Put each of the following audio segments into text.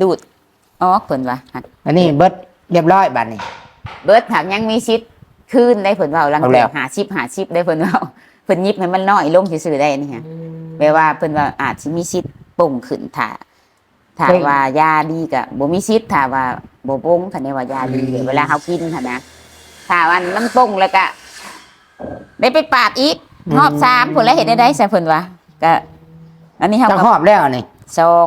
ดูดออกเพิ่นว่าหัดอันนี้เบิดเรียบร้อยบัดนี้ เบิดถามยังมีชิดคืนได้เพิ่นเว้าหลังเอาแล้แต่วหาชิปหาชิปได้เพิ่นเว้าเพิ่นยิบให้มันน้อยลงซื่อๆได้นี่ฮะแปลว่าเพิ่นว่าอาจสิมีชิดป่งขึ้นถ้าถ้าว่ายาดีก็บ่มีชิดถ้าว่าบ่ป่งคันนี้ว่ายาดีเวลาเฮากินหั่นนะถ้าว่ามันป่งแล้วก็ได้ไปปาดอีกรอบสามเพิ่นแล้วเฮ็ดได้ได้ซะเพิ่นว่าก็ อันนี้เฮาจังก็ หอบแล้วนี่สอง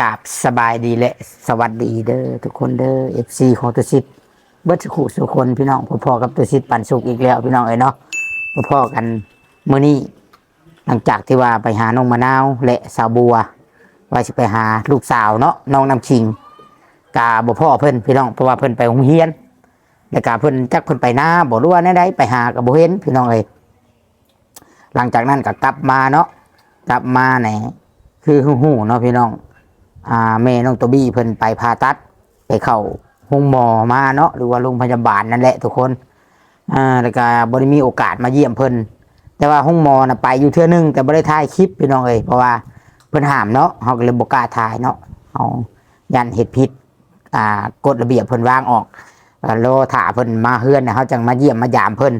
กราบสบายดีและ สวัสดีเด้อทุกคนเด้อ FC ของตุสิทธิ์เบิดสุขุสุคนพี่น้องพอๆกับตุสิทธิ์ปันสุกอีกแล้วพี่น้องเอ้ยเนาะพอๆกันเมื้อนี้หลังจากที่ว่าไปหาน้องมะนาวและสาวบัว ว่าสิไปหาลูกสาวเนาะน้องน้ำชิงกาบ่พ่อเพิ่นพี่น้องเพราะว่าเพิ่นไปโรงเรียนแล้วก็เพิ่นจักเพิ่นไปหน้าบ่รู้ว่าแนวใดไปหาก็บ่เห็นพี่น้องเอ้ยหลังจากนั้นก็กลับมาเนาะกลับมาไหนคือฮู้ๆเนาะพี่น้อง อ่าแม่น้องตบี้เพิ่นไปผ่าตัด ไปเข้าห้องหมอมาเนาะหรือว่าโรงพยาบาลนั่นแหละทุกคนอ่าแล้วก็บ่ได้มีโอกาสมาเยี่ยมเพิ่นแต่ว่าห้องหมอน่ะไปอยู่เทื่อนึงแต่บ่ได้ถ่ายคลิปพี่น้องเอ้ยเพราะว่าเพิ่นห้ามเนาะเฮาก็เลยบ่กล้าถ่ายเนาะเฮายันเฮ็ดผิดอ่ากฎระเบียบเพิ่นวางออกก็รอถ่าเพิ่นมาเฮือนน่ะเฮาจังมาเยี่ยมมายามเพิ่น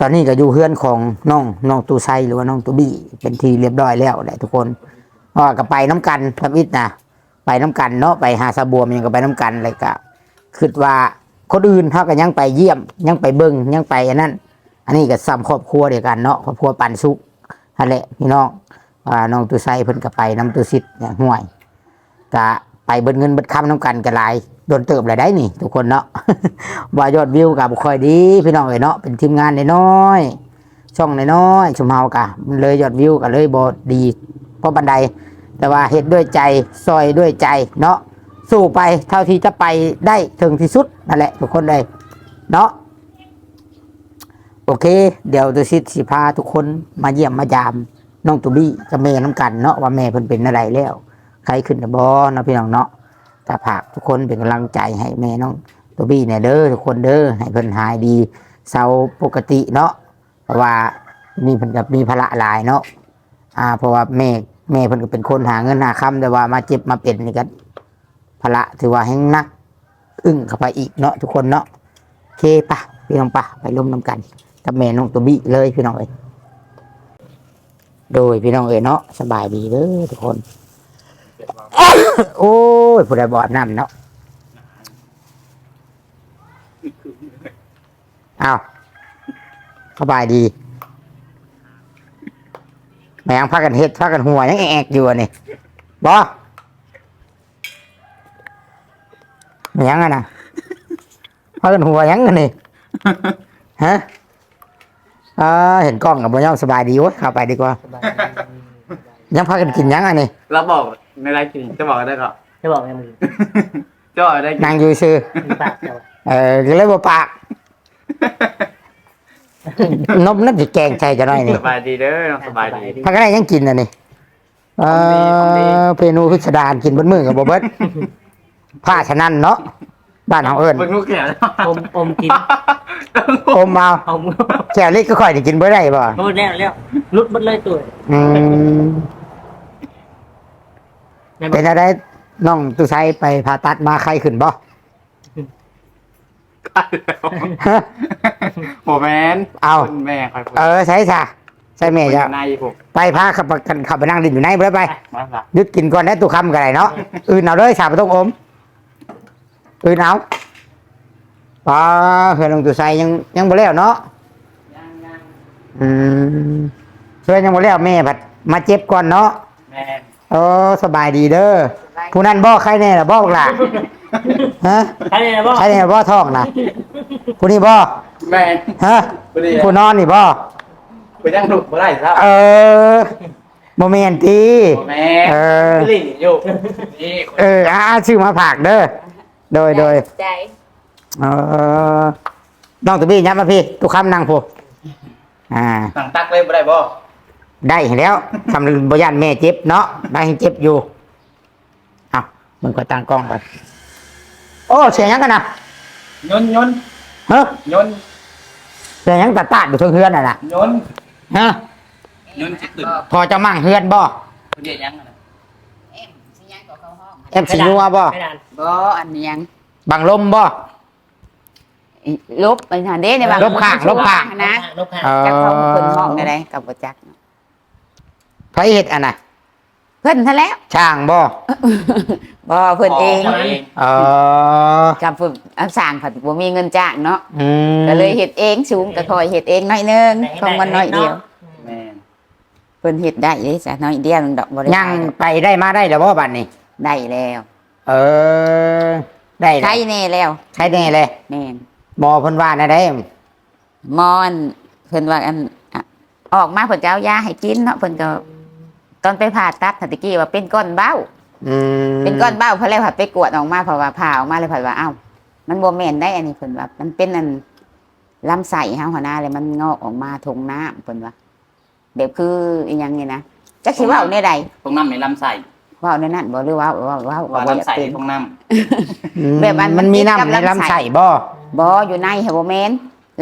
ตอนนี้ก็อยู่เฮือนของน้องน้องตูไซหรือว่าน้องตูบี้เป็นที่เรียบร้อยแล้วแหละทุกคน อ๋อก็ไปน้ำกันทำอิดนะไปน้ำกันเนาะไปหาสะบัวมันยังก็ไปน้ำกันเลยก็คิดว่าคนอื่นเขาก็ยังไปเยี่ยม ยังไปเบิ้งยังไปอันนั้น อันนี้ก็ซ้ำครอบครัวเดียวกันเนาะครอบครัวปันสุกนั่นแหละพี่น้องว่าน้องตุไซเพิ่นก็ไปน้ำตุสิทธิ์เนี่ยห่วยก็ไปเบิ้เงินเบิ้คำน้ำกันกันหลายโดนเติบเลยได้นี่ ทุกคนเนาะว่ายอดวิวกับค่อยดี พี่น้องเอ้ยเนาะเป็นทีมงานน้อยช่องน้อยๆชุมเฮากะมันเลยยอดวิวก็เลยบ่ดี เพราะบันได แต่ว่าเฮ็ดด้วยใจซอยด้วยใจเนาะสู้ไปเท่าที่จะไปได้ถึงที่สุดนั่นแหละทุกคนเลยเนาะโอเค เดี๋ยวตุสิทธิ์สิพาทุกคนมาเยี่ยมมายามน้องตุบี้กับแม่น้ำกันเนาะว่าแม่เพิ่นเป็นอะไรแล้ว ใครขึ้นบอเนาะพี่น้องเนาะถ้าผากทุกคนเป็นกำลังใจให้แม่น้องตุบี้เนี่ยเด้อทุกคนเด้อให้เพิ่นหายดีเศร้าปกติเนาะเพราะว่านี่เพิ่นกับมีภาระหลายเนาะอ่าเพราะว่าแม่ แม่เพิ่นก็เป็นคนหาเงินหาคำแต่ว่ามาเจ็บมาเป็นนี่ก็ภาระถือว่าแห้งนัก อึ้งเข้าไปอีกเนาะทุกคนเนาะโอเคปะพี่น้องปะไปร่วมน้ำกัน กับแม่น้องตัวบี้เลยพี่น้องเอ้ยโดยพี่น้องเอ้ยเนาะสบายดีเด้อทุกคน โอ้ยผู้ใดบอดน้ำเนาะอ้าวสบายดี แม่งพากันเฮ็ดพากันหัวยังแอกๆอยู่อะนี่บอแม่งอะนะพากันหัวยังกันนี่ฮะอ่าเห็นกล้องกับบนย่อมสบายดีเวะเข้าไปดีกว่า ยังพากันกินยังอะนี่เราบอกในไลฟ์จริงจะบอกได้ก็จะบอกไงมึงจะบอกได้นางอยู่ซื่อมีปากเดียวเออก็เลยบ่ปาก นมนั่นสิแกงใจจะน้อยนี่สบายดีเด้อน้องสบายดีพากันได้ยังกินอะนี่เอของดีของดีอเมนูพิสดารกินบนมือกับบ่เบิดผ้าฉะนั้นเนาะบ้านเฮาเอิ้นเบิ่งลูกแขนอมอมกินอมเอาอมแก้วเล็กก็ค่อยได้กินบ่ได้บ่โน่นแล้วแล้วลุดหมดเลยตัวอืมแม่บอเป็กนอะไรน้องตุไซไปผ่าตัดมาใครขึ้นบ่ฮะ โมแมนเอา คุณแม่คอยพูดเออใช่ซะใช่แม่จ้ะนายผมไปพาขับกันขับไปนั่งดินอยู่ไหนเบ่ไปมาละหยุดกินก่อนได้ตุคำกันไรเนาะอื่นเอาเลยสาบต้องอมอื่นเอาป้าเฮือนน้องตุไซยังยังบ่แล้วเนาะอืมเพื่อนยังบ่แล้วแม่ผัดมาเจ็บก่อนเนาะแม่นโอ้สบายดีเด้อผู้นั้นบอกใครแน่ล่ะบอกล่ะ ฮะใครเนี่ยนะบอกใครแน่บ่ท้องนะผู้นี้บ่แม่นฮะบ่ได้ผู้นอนนี่บ่ไปนั่งดูบ่ได้ครับเออบ่แม่นติโมแม่เออลิ้นอยู่นี่คนเอออ่าชื่อมาผากเด้อโดยโดยใจเออน้องตัวบี้ยับมาพี่ทุกคำนั่งผู้อ่าสั่งตักเลยบ่ได้บ่ได้แล้วทำบย่านแม่เจ็บเนาะได้ให้เจ็บอยู่ เอามึงก็ตั้งกล้องก่อน โอ้เสียงหยังกันนะยนต์ยนต์เฮ้ยยนต์เสียงหยังตาตาดอยู่เทิงเฮือนน่ะนะยนต์ฮะยนต์สิขึ้นพอจะมั่งเฮือนบ่เพิ่นเรียกหยังอะนะเอ็มสิยังก็เข้าห้องเอฟซีนัวบ่ไม่นานบ่อันนี้ยังบังลมบ่ลบไปหาเด้ในบางลบข้างลบข้างนะลบข้างเออจักเขาเพิ่นห้องได้กับบ่จักไผเฮ็ดอันน่ะ เพิ่นซะแล้วช่างบ่บ่เพิ่นเองขเองเออกับเพิ่นเอาสร้างผัดบ่มีเงินจ้างเนาะอืมก็เลยเฮ็ดเองสูงก็คอยเฮ็ดเองหน่อยนึงของมันน้อยเดียวแม่นเพิ่นเฮ็ดได้เด้จ้ะน้อยเดียวนึงดอกบ่ได้ยังขายดอกไปได้มาได้แล้วบ่บัดนี้ ได้แล้วเออ ได้ใครแล้วแน่แล้วใช้แน่เลยแม่นหมอเพิ่นว่าแน่ได้มอนเพิ่นว่าอันอะออกมาเพิ่นจะเอายาให้กินเนาะเพิ่นก็ ตอนไปผ่าตัดน่ะตะกี้ว่าเป็นก้อนเบ้าอืมเป็นก้อนเบ้าเพราะแล้วผัดไปกวดออกมาเพราะว่าผ่าออกมาเลยผัดว่าเอ้ามันบ่แม่นได้อันนี้เพิ่นว่า มันเป็นอันลำไส้เฮาหัวหน้าเลยมันงอกออกมาทงน้ำเพิ่นว่าแบบคืออีหยังนี่นะจักสิเว้าในใดตรงน้ำในลำไส้เว้าในนั้นบ่หรือว่าเว้าเว้าว่าบ่อยากลำไส้เป็นตรงน้อืมแบบอันมันมีติดกับน้ำในลำไส้ลำไส้บ่บ่อยู่ในเฮาบ่แม่น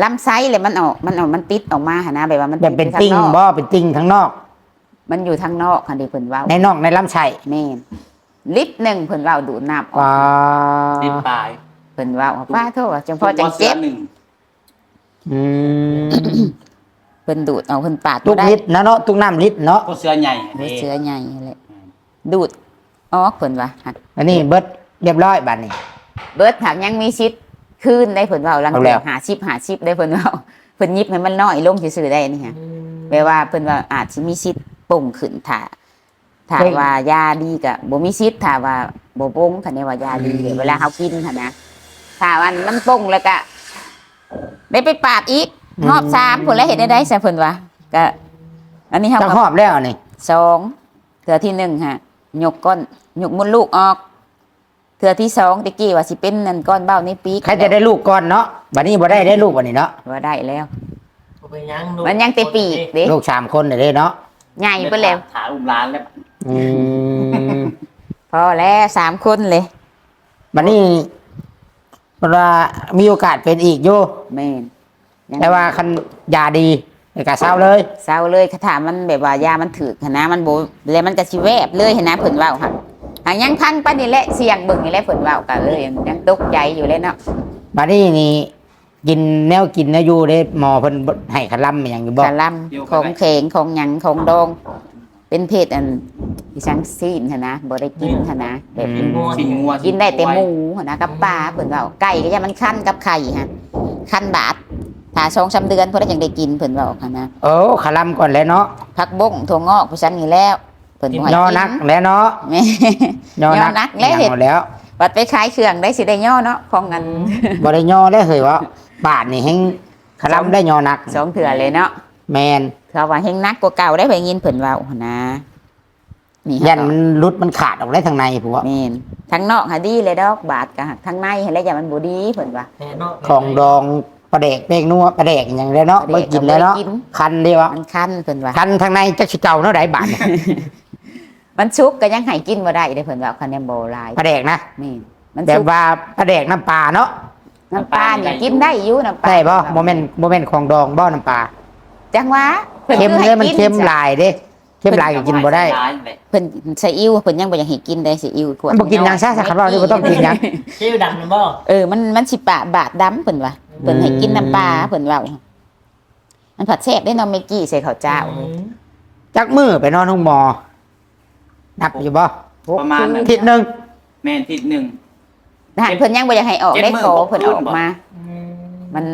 ลำไส้เลยมันออกมันออกมันติดออกมาหันนะแบบว่ามันแบบเป็นข้าติ่งนอกบ่เป็นติ่งข้างนอก มันอยู่ทางนอกค่ะดิเพิ่นเว้าในนอกในลำไส้แม่นลิตรหนึ่งเพิ่นเว้าดูดน้ำออกว้าำติดปลายเพิ่นเว้าว่าป้าโทษจังพอจังเจ็บหนึ่งอืมเพิ่นดูดเอาเพิ่นปาดทุกได้ลิตรนะเนาะทุกน้ำลิตรเนาะก็เสื้อใหญ่เสือใหญ่นั่นแหละดูดออกเพิ่นว่าหักอันนี้เบิดเรียบร้อยบัดนี้ เบิดหักยังมีชิดคืนได้เพิ่นเว้าลังเอาแล้เดียววหาชิปหาชิปได้เพิ่นเว้าเพิ่นยิบให้มันน้อยลงซื่อๆได้นี่ฮะแปลว่าเพิ่นว่าอาจสิมีชิด ป่งขึ้นถ้าถ้าว่ายาดีก็บ่มีชิดถ้าว่าบ่ป่งคันนี้ว่ายาดีเวลาเฮากินหั่นนะถ้ามันมันป่งแล้วก็ได้ไปปาดอีกรอบสามพุ่นแล้วเฮ็ดได้ได้ซะเพิ่นว่าก็อันนี้เฮาจะก็หอบแล้วนี่สองเถือที่หนึ่งฮะยกก้อนยกมดลูกออกเถือที่สองตะกี้ว่าสิเป็นนั่นก้อนเบ้าในปีกใครจะได้ลูกก่อนเนาะบัดนี้บ่ได้ได้ลูกบัดนี้เนาะว่าได้แล้วบ่เป็นหยังลูมันยังแต่ปีกเด้ลูกสามคนเด้เนาะ ใหญ่ไปแล้วขาอุ้มร้านแล้วอืมพอแล้วสามคนเลยบัดนี้เวลามีโอกาสเป็นอีกอยู่แม่นยังแต่ว่าคันยาดีก็เศร้าเลยเศร้าเลยคาถามมันแบบว่ายามันถือนะมันโบแล้วมันก็สิแวบเลยเห็นนะเพิ่นเว้าค่ะหางยังพังปานนี่แหละเสียงเบิ่งนี่แหละเพิ่นเว้ากันเลยยังตกใจอยู่เลยเนาะบัดนี้นี่ กินแนวกินแนวอยู่เด้หมอเพิ่นบ่ให้ขะลํอหย่างอยู่บ่ กะลำของแข็งของหยังของดอง เป็นเพศอันดิฉันซีนหั้นนะบ่ได้กินหั้นนะแบบอืมชิ้นงัวกินได้แต่หมูหั้นนะกับปลาเพิ่นเว้าไก่ก็ยังมันคั้นกับไข่ฮะคั้นบาดถ้าสองสามเดือนเพิ่นจังได้กินเพิ่นเว้าหั้นนะโอ้ขะลํก่อนแล้วเนาะผักบงถั่วงอกผู้ฉันนี่แล้วเพิ่นบ่ให้ยอกินนักแล้วเนาะแม่ยอยอนันักกแล้วเห็ดหมดแล้วบัดไปขายเครื่องได้สิได้ย่อเนาะของกันบ่ได้ยอได้เฮ้ยว่า บาทนี่แฮงขะลํได้ยอนักสองเถื่อเลยเนาะแมนเขาว่าเฮงนักกว่าเก่าได้ไปยินเพิ่นเว้าหั้นนะนี่ยัฮะนมันรุดมันขาดออกได้ทางในผัวแม่นทั้งนอกหาดีเลยดอกบาดกะทั้งในหั้นแหล้วอย่ามันบ่ดีเพิ่นว่าแน่เนาะของดองปลาแดกเป้งนัวปลาแดกอย่างแล้วเนาะปลาบ่แดกกินแล้วเนาะบ่ได้กินคันเดียวอะมันคันเพิ่นว่าคันทางในจักสิเก่าเนาะได้บาทเนี่ยมันชุกก็ยังให้กินบ่ได้เด้เพิ่นว่าคันแนมบ่หลายปลาแดกนะนี่มันแบบชุกว่าปลาแดกน้ำปลาเนาะ น้ำปลานี่กินได้อยู่น้ำปลาได้บ่โมเมนต์โมเมนต์ของดองบ่น้ำปลาจังหวะพิ่นเค็มคือเด้ให้มันกิเค็มจ้ะหลายเด้เค็มหลายก็กินบ่ได้ร้ายเลยเพิ่นใส่อิ้วเพิ่นยังบ่อยากให้กินได้สิอิ้วขวดมันบ่กินหยังซะสักคำว่านี่บ่ต้องกินหยังชื่อดำนะบ่เออมันมันสิปะบาดดำเพิ่นว่าเพิ่นให้กินน้ำปลาเพิ่นเว้ามันผัดแซ่บได้เนาะเมกี้ใส่ข้าวเจ้าอืมจักมือไปนอนห้องหมอนับอยู่บ่ประมาณนั้นทิศหนึงแม่นทิศหนึ่ง ทหารเพิ่นยังบ่อยากให้ออกเจ็ดได้มื้อขอบ่เพิ่นเอาออกบ่ มาอืมมัน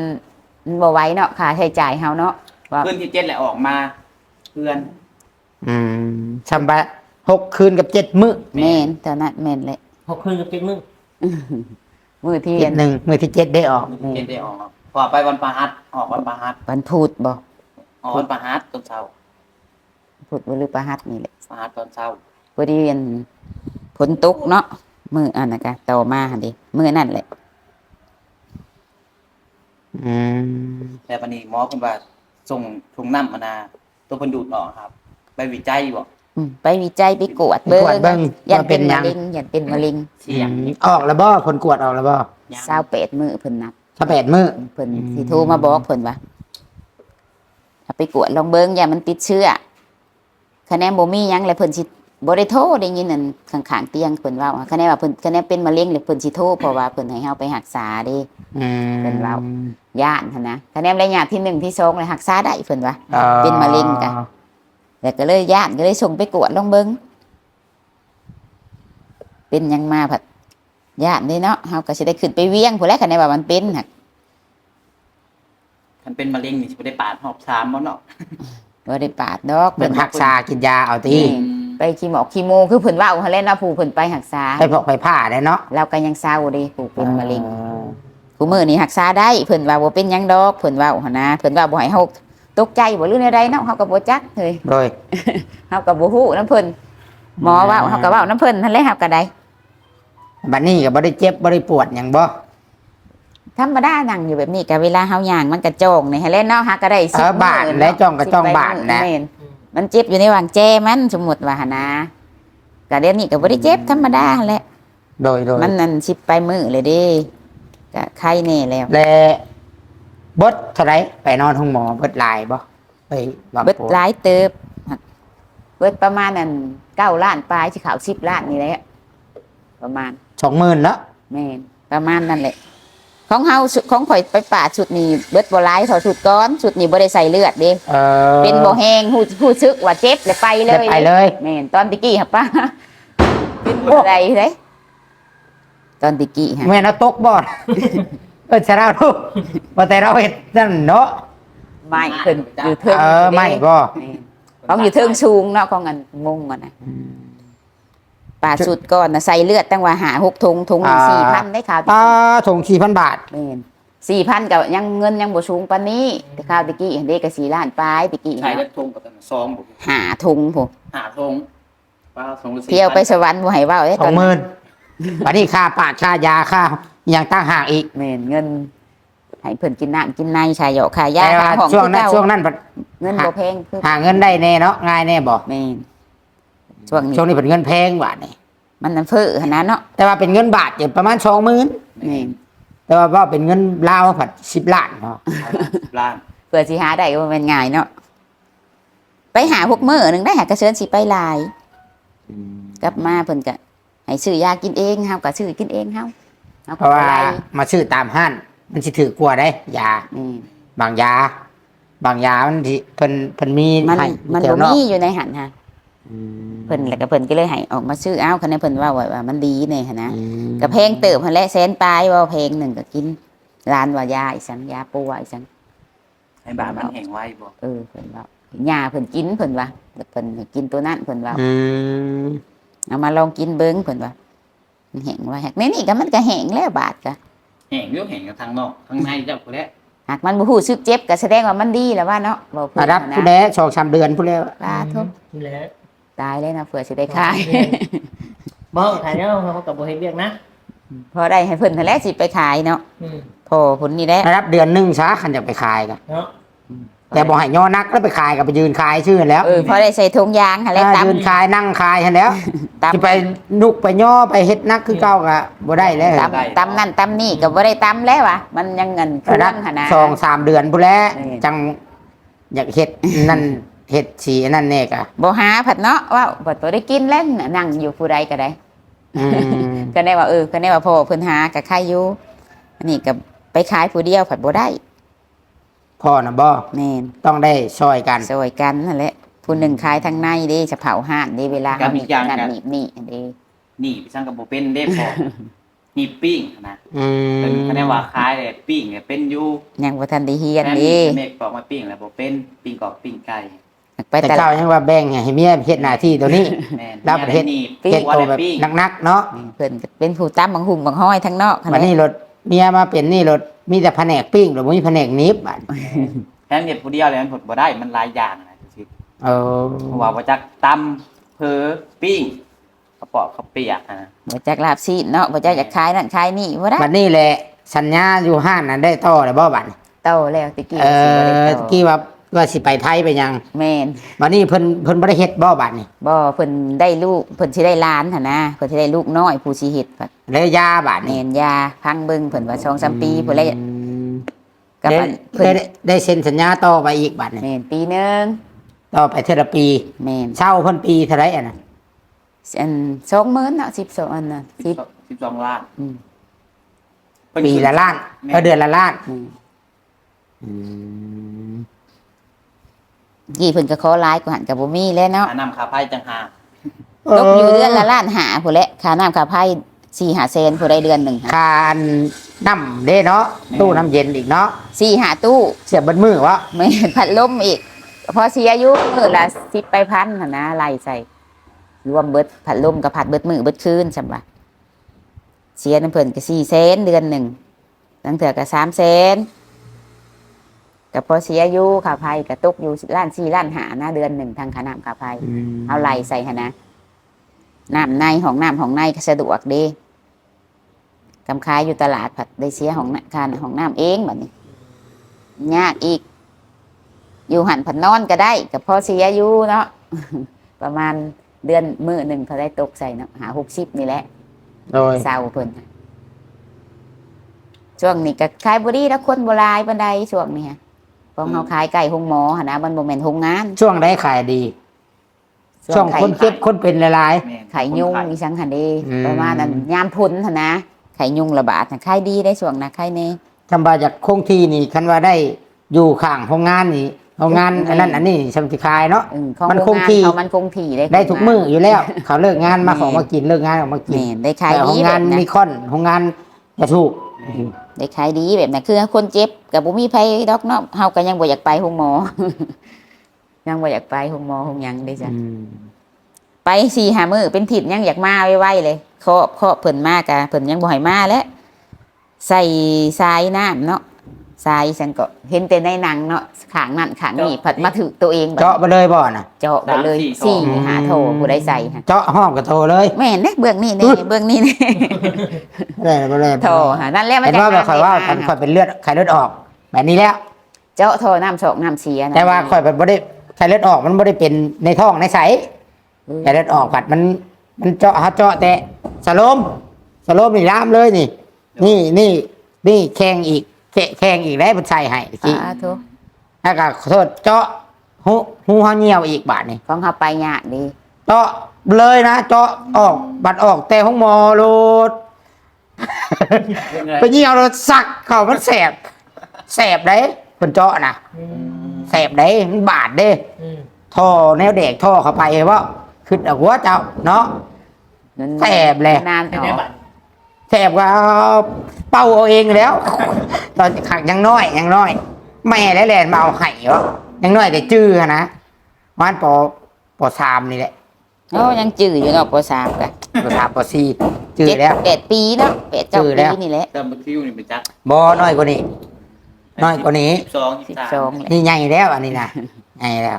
มันบ่ไหวเนาะค่าใช้จ่ายเฮาเนาะว่าขึ้นที่เจ็ดแหละออกมาเพื่อน อืมชำบะหกคืนกับเจ็ดมื้อแม่นตอนนั้นแม่นเลยหกคืนกับเจ็ดมื้อมื้อที่เจ็ดหนึ่งมื้อที่เจ็ดได้ออกเจ็ดได้ออกพอไปวันประหัสออกวันประหัสวันพุธบ่ออกวันประหัสตอนเช้าพุธบ่หรือประหัสนี่แหละประหัสตอนเช้าพอดีอันฝนตกเนาะ มื้ออันน่ะกะต่อมาหั่นดิมื้อนั่นแหละอืมแต่วันนี้หมอเพิ่นว่าส่งถุงน้ำมานาตัวเพิ่นดูดออกครับ ไปวิจัยบ่อืมไปวิจัยไปกวดเบิ่งกวดเบิ่งยันว่าเป็เป็นนหยัมะงเร็งยันเป็นมะเร็งเสี่ยงออกแล้วบ่ผลกวดออกแล้วบ่ยังเศร้าเป็ดมือเพิ่นนัดถ้าแปดมื้อ เพิ่นอืม สิโทรมาบอกเพิ่นว่าเอาไปกวดลองเบิ่งอย่ามันติดเชื้อคะแนนบ่มีหยังแล้วเพิ่นสิ บ่ได้โทรได้ยินนั่นข้างๆเตียงเพิ่นเว้าคะแนนว่าเพิ่นคะแนนเป็นมะเร็งแล้วเพิ่นสิโทรเพราะว่าเพิ่นให้เฮาไปรักษาเด้อืมเป็นเราย่านหั้นนะคะแนนระยะที่หนึ่งที่สองเลยรักษาได้เพิ่นว่าอ๋อเป็นมะเร็งกะแล้วก็เลยย่านก็เลยส่งไปกวดลองเบิ่งเป็นหยังมาผัดย่านเด้เนาะเฮาก็สิได้ขึ้นไปเวียงพุ่นแหล้วคะแนนว่ามันเป็นหักมันเป็นมะเร็งนี่สิบ่ได้ปาดหอบสามบ่เนาะบ่ได้ปาดดอกเป็นรักษากินยาเอาตีอืม ไปคีโมคีโมคือเพิ่นเว่าหั่นแหละเนาะผู้เพิ่นไปรักษาไปพกไปผ้าได้เนาะเราก็ยังเศร้าเด้ผู้เป็นมะเร็งอ๋อผู้มื้อนี้รักษาได้เพิ่นว่าบ่เป็นหยังดอกเพิ่นเว้าหั่นนะเพิ่นว่าบ่ให้เฮาตกใจบ่หรือใดๆเนาะเฮาก็บ่จักเฮ้ยโดยเฮาก็บ่ฮู้นํเพิ่นหมอเว้าเฮาก็เว้านํเพิ่นนั่นแหละเฮาก็ได้บัดนี้ก็บ่ได้เจ็บบ่ได้ปวดหยังบ่ธรรมดานั่งอยู่แบบนี้ก็เวลาเฮาย่างมันก็จ้องนี่ให้เล่นเนาะหาก็ได้เออ10บาทมื้และเนาะจ้องก็จ้องสิไปบาทมื้นะแม่น มันเจ็บอยู่ในวางแจมันสมมุติว่าหั่นนะก็เดี๋ยวนี้ก็บ่ได้เจ็บธรรมดาหั่นแหละโดยโดยมันนั่นสิไปมื้อเลยเด้ก็ไข้แน่แล้ว และบดเท่าไหรไปนอนห้องหมอเบิดหลายบ่ไปบางเบิดปูหลายเติบเบิดประมาณนั้น9ล้านปลายสิเข้า10ล้านนี่แหละประมาณสองหมื่นแล้วแม่นประมาณนั่นแหละ ของเฮาสุดของข่อยไปป่าดชุดนี้เบิดบ่หลายเท่าชุดก้อนชุดนี้บ่ได้ใส่เลือดเด้เออเป็นบ่แห้งฮู้ฮู้ซึกว่าเจ็บเลยไปเลได้ยไปเลยแม่นตอนตะกี้ครับป้าเป็นบ่ได้เด้ตอนตะกี้ฮะแม่นเอาตกบ่เออจะเราดูว่าแต่เราเห็ดนั่นเนาะไม่ขึ้นอยู่เทิงเออไม่บ่แม่นของอยู่เทิงสูงเนาะของอันมุงกันนะ ป่าดชุดก่อนน่ะใส่เลือดตั้งว่าหาหกถุงถุงหนึ่ง4,000ได้ข่าวตะอ่ากี้ถงสี่พันบาทแม่น4,000ก็ยังเงินยังบ่สูงปานนี้แต่ข่าวตะกี้เด็กก็4ล้านปลายตะกี้ใช้นะได้ทงกับตันซองบ่หาถุงผมหาทงป้าทงละสี่เที่ยวไปสวรรค์บ่ให้เว้าเด้สองหมื่นวันนี้ค่าปาดค่ายาค่าอย่างตั้งห่างอีกแม่นเงินให้เพิ่นกินน้ำกินในชายเหยาะขายยาแต่ว่าขายของช่วงนั้นคือเก่าช่วงนั้นเงินบ่แพงคือหาเงินได้แน่เนาะง่ายแน่บ่แม่น ช่วงนี้ช่วงนี้เป็นเงินแพงบาทนี่มันนั่นเฟ้อขนาดเนาะแต่ว่าเป็นเงินบาทอยู่ประมาณสองหมื่นแม่นแต่ว่าว่าเป็นเงินลาวผัดสิบล้านเนาะล้านเพื่อสิหาได้ก็บ่แม่นง่ายเนาะไปหาพวกมื้อหนึงได้หากระเชิญสิไปหลายกลับมาเพิ่นก็ให้ซื้อยากินเองเฮาก็ซื้อกินเองเฮาเฮาเพก็ราะบ่ว่าไรมาซื้อตามห้านมันสิถือกลัวได้ยานี่บางยา บางยามันที่เพิ่นเพิ่นมีมันให้มันแถบ่วนอกมีอยู่ในหันฮะอืม เพิ่นแล้วก็เพิ่นก็เลยให้ออกมาซื้อเอาคันนี้เพิ่นว่าไว้ว่ามันดีแน่หันนะอืมก็แพงเติบหันแหละแสนปลายว่าแพงหนึ่งก็กินร้านว่ายาอีสังยาปูว่าอีสังให้บ้านมันแห้งไว้บ่เออเพิ่นว่ายาเพิ่นกินเพิ่นว่าแล้วเพิ่นให้กินตัวนั้นเพิ่นว่าอืมเอามาลองกินเบิ่งเพิ่นว่ามันแห้งว่าแหกในนี่ก็มันก็แห้งแล้วบาดก็แห้งอยู่แห้งกับทางนอกทางในเจ้าก็แล้วหากมันบ่ฮู้สึกเจ็บก็แสดงว่ามันดีแล้วว่าเนาะบ่พูดระดับนะผู้ใดสองสามเดือนผู้แล้วปลาทุบนี่แหละ ตายเลยนะเผื่อสิได้ขาย บ่ขายเนาะเขาก็บ่ให้เรียกนะพอได้ให้เพิ่นนั่นแหละสิไปขายเนาะอืมพอผลนี่แหละระดับเดือนหนึงซะคันจะไปขายกันเนาะแต่บ่ให้ย่อนักแล้วไปขายกับไปยืนขายชื่อแล้วเออพอได้ใส่ถุงยางหั่นแหละอ่าตำยืนขายนั่งขายหันแล้วตำจะไปนุกไปย่อไปเฮ็ดนักคือเก่าก็บ่ได้แล้วตำตำนั่นตำนี่ก็บ่ได้ตำแล้ววะมันยังเงินเคระรื่ดัอบงหั่นนะสองสามเดือนผู้แล้วนี่จังอยากเฮ็ดนั่น เฮ็ดสีนั่นแน่กะบ่หาผัดเนาะว่าบ่ตัวได้กินแล้วน่ะนั่งอยู่ผู้ใดก็ได้ อืม ก็ได้ว่าเออก็ได้ว่าพ่อเพิ่นหาก็ใครอยู่อันนี้ก็ไปขายผู้เดียวผัดบ่ได้พ่อน่ะบ่แม่นต้องได้ช่วยกัน ซอยกันนั่นแหละผู้หนึ่งขายทางในเด้จะเผาห้านเด้เวลาเฮามีนั่นนี่นี่เด้นี่ไปสร้างกับบ่เป็นเด้พอ นี่ปิ้งนะอืมเป็นคะแนนว่าคล้ายเลยปิ้งเนี่ยเป็นอยู่ยังบ่ทันได้เฮียนแม่เด้เมฆบอกมาปิ้งแล้วบ่เป็นปิ้งกรอบปิ้งไก่ ไปแต่ตเจ้าลาดยังว่าแบ่งให้เมียเฮ็ดหน้าที่ตัวนี้ แม่นรับประเทศ นี่เฮ็ดว่าตัวได้แบบปิ้งนักๆเนาะเพิ่นก็เป็นผู้ตำบังหุ่มบังห้อยทั้งนอกหั่นวันแหละนี้รถเมียมาเป็นนี่รถมีแต่แผนกปิ้งหรือบ่มีแผนกหนิบบัดแค่เน็ตผู้เดียวเลยมันผลบ่ได้มันหลายอย่างนะคือเออเพราะว่าบ่จักตำเพอปิ้งกระเปาะข้าวเปียกนะบ่จักลาบซีดเนาะบ่จักอยากขายนั่นขายนี่บ่ได้บัดนี้แหละสัญญาอยู่ห้านนั้นได้ต่อแล้วบ่บัดโตแล้วตะกี้เอสิบ่ได้อโต กี้ว่า ว่าสิไปไทยไปหยังแม่นวันนี้เพิ่นเพิ่นบ่ได้เฮ็ดบ่บัดนี่บ่เพิ่นได้ลูกเพิ่นสิได้หล้านหั่นนะเพิ่นสิได้ลูกน้อยผู้สิเฮ็ดบัดแล้วยาบัดแม่นี่นยาพังเบิ่งเพิ่นว่า2-3ปีพุ่นแหละอืมกับได้อันเพิ่นได้ได้เซ็นสัญญาต่อไปอีกบัดนี่แม่นปีหนึงต่อไปเทอละปีแม่นเช่าเพิ่นปีเท่าไหร่อะนะอัน20,000เนาะ12อันน่ะ10สิบสองล้านอืมเพิ่นปีละล้านแม่เออเดือนละล้านอืมอืม กี่เพิ่นก็ขอหลายกว่าหันก็บ่มีแล้วเนาะหานำขาไพ่จังหากตกอยู่เดือนละล้านหาพุ่นแหละค่าน้ำค่าไฟ4 5แสนผู้ใดเดือนหนึงค่ะคานน้ำเด้เนาะตู้น้ำเย็นอีกเนาะ4 5ตู้เสียบเบนมือวะไม่เห็นพัดลมอีก พอเสียอายุมือละสิบไปพันหั่นนะไล่ใส่รวมเบิดพัดลมกับพัดเบิดมือเบิดคืนใช่ปะเสียน้ำเพิ่นก็สี่เซนเดือนหนึ่งตั้งเถื่อก็สามเซน กับพอเสียอายุขาภัยกับตกอยู่ล้านสี่ล้านหานะเดือนหนึ่งทางขาน้ำขาภัยเอาไหลใส่หนนะน้ำในของน้ำของในก็สะดวกดีกำคายอยู่ตลาดผัดได้เสียของน้ำคานของน้ำเองแบบนี้ยากอีก อยู่หันผัดนอนก็ได้กับพอเสียอยู่เนาะประมาณเดือนมือหนึ่งเขาได้ตกใส่เนาะหาหกสิบนี่แหละโดยเศร้าเพิ่นช่วงนี้ก็ขายบุรีแล้วคนโบราณบันไดช่วงนี้ฮะ เพราะเขาขายไก่หงหมอหนนะมันโมเมนหงงานช่วงได้ขายดี ช่วงไข่คนเจ็บคนเป็นหลาย แม่นไข่ยุงคนอีสังหันเดีอืม ประมาณนั้นยามพุนหั่นนะไข่ยุงระบาดน่ะขายดีได้ช่วงนะขายเน่ๆจำบาจากคงที่นี่คันว่าได้อยู่ข้างโรงงานนี่โรงงานอันนั้นอันนี้สมติคายเนาะ อืมของมันโรงคงงานที่ เขามันคงที่ได้ได้ทุกมืออยู่แล้ว เขาเลิกงานมาของมากินเลิกงานออกมากินแม่นได้ขายแต่โรดีงแบงานบนั้มีนคอนโรงงานจะถูก ได้ขายดีแบบนั้นคือคนเจ็บกับบุมีไผดอกเนาะเฮาก็ยังบ่อยากไปหงหมอ ยังบ่อยากไปหงหมอหงหยังได้จ้ะอืมไปสี่หามือเป็นถิดยังอยากมาไวๆเลยเคาะเคาะเพิ่นมากะเพิ่นยังบ่ให้มาแล้วใส่ทรายน้ำเนาะ ทรายฉันก็เห็นแต่ในหนังเนาะขางนั่นขางนี่ผัดมาถึกตัวเองบัดเจาะไปเลยบ่อนะเจาะไปเลยสี่หาโถผู้ใดใส่ฮะเจาะห้องกับโทรเลยแม่นเด้เบื้องนี้นี่เบื้องนี้นี่ ไม่ได้ไม่ได้โถหานั่นแหละเห็นว่าแบบข่อยว่ามันข่อยเป็นเลือดไข้เลือดออก แบบนี้แล้ว เจาะโถน้ำโชกน้ำเสียนะแต่ว่าข่อยแบบไม่ได้ไข้เลือดออกมันไม่ได้เป็นในท้องในไสไข้เลือดออกผัดมัน มันเจาะฮะเจาะแต่สโลมสโลมนี่ล่ามเลยนี่ นี่นี่นี่แข้งอีก แขแข้งอีกได้มันใส่ให้ทีอ่าโถแล้วก็ขอโทษเจาะหูหูห้าเหี่ยวอีกบาทนี่ของเฮาไปยากดีเจาะเลยนะเจาะออกบัดออกแต่ห้องหมอโลด ไปเหี่ยวรถสักเขามันแสบแสบได้คนเจาะนะอืมแสบได้มันบาดเด้อืมท่อแนวเด็กท่อเข้าไปว่าขึ้นเอาหัวเจ้าเนาะ นั่นแสบเลยนานเป็นอไงอกบัด แสบกว่าเป่าเอาเองแล้ว ตอนขังยังน้อยยังน้อย แม่และแลนมาเอาไห้วะยังน้อยแต่จื้อหั้นนะวันปอปอสามนี่แหละโอ้ยังจืดอยู่เนาะปสามกะปอสามปอสี่จื้อเจ็ดแล้ว แปดปีเนาะแปดเจ้าจืดแล้ปีว นี่แหละแต่บักคิวนี่เป็นจักบอน้อยกว่านี้ น้อยกว่านี้ สิบสองสิสิบบสามสองแหละนี่ใหญ่แล้วอันนี้นะ ใหญ่แล้ว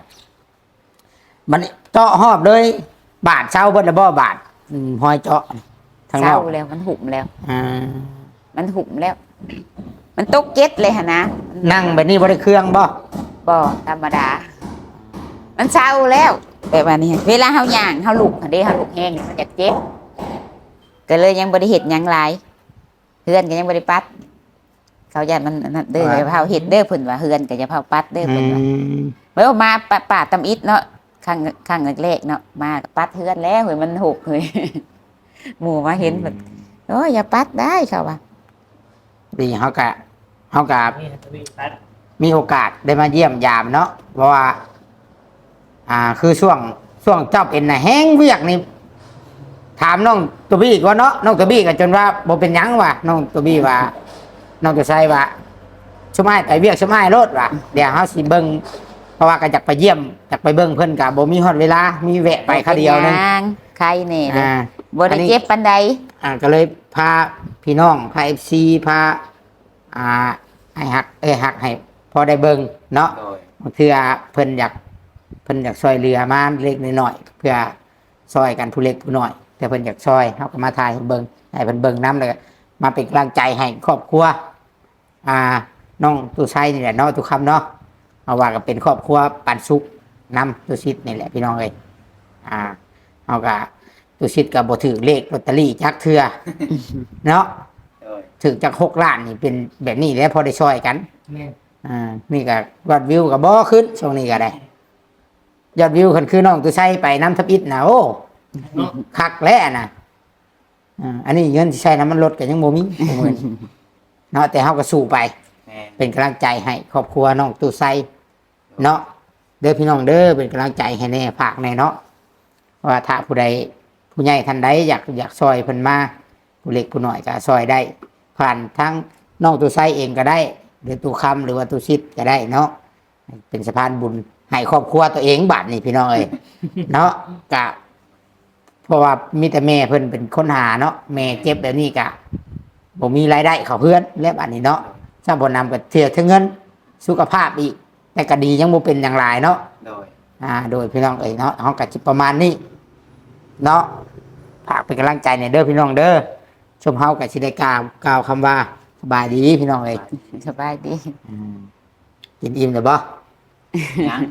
มันเจาะหอบเลย บาทเช่าเบิดละบ่บาทอืมหอยเจาะ ทางเศนร้าอกแล้วมันหุ่มแล้ว อ่ามันหุ่มแล้ว มันตกเก็ตเลยฮะนะนั่งแบบนี้บริเครื่องบ่บ่ธรรมดา มันเศร้าแล้วแบบว่านี้เวลาเฮาย่างเฮาลุกเด้เฮาลุกแห้งมันอยากเจ็บก็เลยยังบ่ได้เฮ็ดหยังหลายเฮือนก็ยังบ่ได้ปัด เขาญาติมันอันนั่นเด้ออย่าเผาเฮ็ดเด้อเพิ่นว่าเฮือนก็อย่าเผาปัดเด้ออืเพิ่นว่า มเมื่อมาปะป่าตำอิดเนาะครั้งครั้งแรกๆเนาะมาก็ปัดเฮือนแล้วเฮ้ยมันหกเฮ้ย หมู่มาเห็นแบบโอ้ยอย่าปัดได้เขาว่าดีเฮากะเฮากะนี่ทวีปัดมีโอกาสได้มาเยี่ยมยามเนาะเพราะว่า อ่า คือช่วงช่วงเจ้าเป็นน่ะแห้งเวียกนี่ถามน้องตัวบี้ก่อนเนาะน้องตัวบี้ก็จนว่าบ่เป็นหยังว่ะน้องตัวบี้ว่าน้องตัวไซว่าชุมายไปเวียกชุมายรถว่ะเดี๋ยวเฮาสิเบิ่งเพราะว่าก็อยากไปเยี่ยมอยากไปเบิ่งเพิ่นก็บ่มีฮอดเวลา มีแวะไปคาเดียวนึงป็นหางใครแน่เลยอ่า บ่อัได้นนี้เจ็บปานใดอ่าก็เลยพาพี่น้องพา FC พาอ่าให้หักเอ้ยหักให้พอได้เบิ่งเนาะโดยบางเทื่อเพิ่นอยากเพิ่นอยากซอยเรือมาเล็กน้อยๆเพื่อซอยกันผู้เล็กผู้น้อย แต่เพิ่นอยากซอยเฮาก็มาถ่ายให้เบิ่งให้เพิ่นเบิ่งนํเลยมาเป็นกำลังใจให้ครอบครัว อ่าน้องตู้ไซนี่แหละเนาะตู้คำเนาะเอาว่าก็เป็นครอบครัวปันสุกนำตุชิดนี่แหละพี่น้องเอ้ยอ่าเอาก็ ตุชิดกับบ่ถือเลขลอตเตอรี่จักเทื่อเนาะโดยถึงจากหกล้านนี่เป็นแบบนี้แล้วพอได้ช่วยกัน แม่นอ่านี่ก็ยอดวิวกับบ่ขึ้นช่วงนี้ก็ได้ยอดวิวคันคือน้องตุใช้ไปน้ำทับอิฐนะโอ้เนาะคักแล้วนะอ่าอันนี้เงินที่ใช้น้ำมันลดก็ยังบ่มี หมื่นเนาะแต่เฮาก็สู้ไป แม่นเป็นกำลังใจให้ครอบครัวน้องตุไซเนาะเด้อพี่น้องเด้อเป็นกำลังใจให้แน่ฝากแน่เนาะว่าถ้าผู้ใด ผู้ใหญ่ท่านใดอยากอยากซอยเพิ่นมาผู้เล็กผู้น้อยก็ซอยได้ ผ่านทั้งน้องตุไซเองก็ได้ หรือตุคำหรือว่าตุชิดก็ได้เนาะเป็นสะพานบุญให้ครอบครัวตัวเองบาทนี่พี่น้องเอ้ยเนาะกะเพราะว่ามีแต่แม่เพิ่นเป็นคนหาเนาะแม่เจ็บแบบนี้กะบ่มีรายได้เขาเพื่อนและบัดนี้เนาะถ้าบนนำก็เทียถึงเงิน สุขภาพอีก แต่ก็ดียังบ่เป็นอย่างไรเนาะโดยอ่า โดยพี่น้องเอ้ยเนาะเฮาก็สิประมาณนี้เนาะ ฝากเป็นกำลังใจในอยเด้อพี่น้องเด้อชมเฮาก็สิได้กล่าวกล่าวคำว่าสบายดีพี่น้องเอ้ยสบายดีอืมกินอิ่มแล้วบ่ ยัง